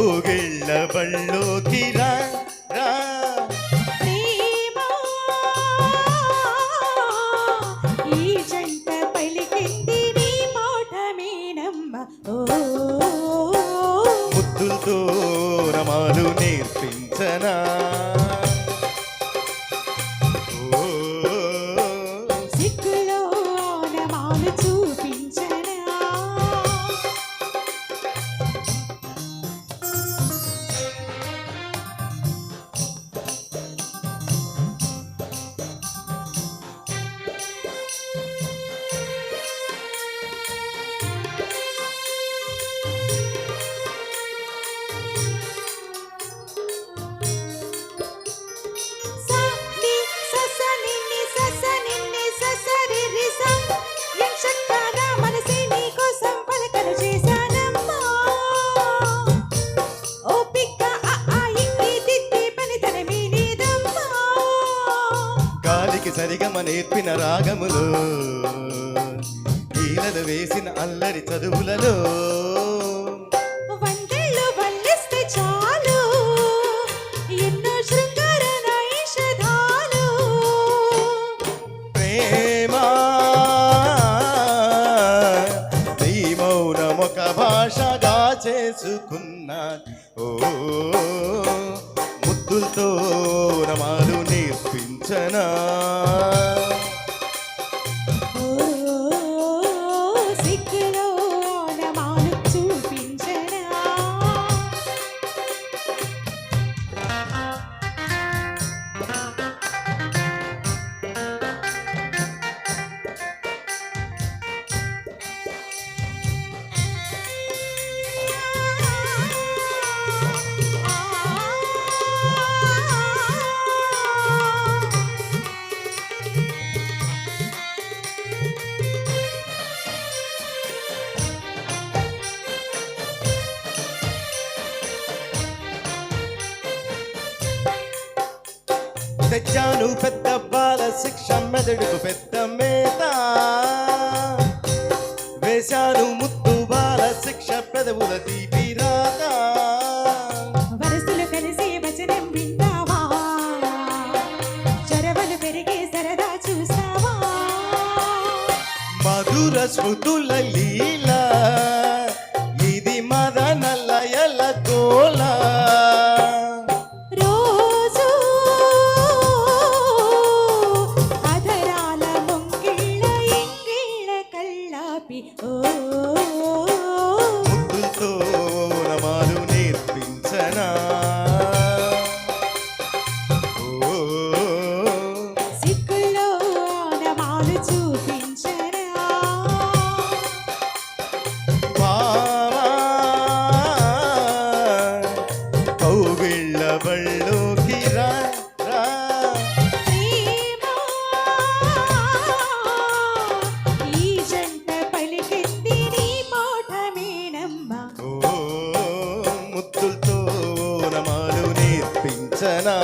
ಕೌಗೆಳ್ಳ ಬಳ್ಳೋಕಿರ ఈ జంట పలికింది నీ మాట మీనమ్మ. ముద్దులతో రమాలు నేర్పించనా? సిగ్గులో రమాలు చూ సరిగమ నేర్పిన రాగములో. నీలలు వేసిన అల్లరి చదువులలో. భాషగా చేసుకున్నా. ఓ ముద్దులతో take it. తెచ్చాను పెద్ద బాల శిక్ష మెదడుకు పెద్ద మేత. వేశాను ముద్దు బాల శిక్ష పెదవుల తీపి రాత. వరసలు కలిసి వచనం మధుర స్మృతుల లీలా. சனா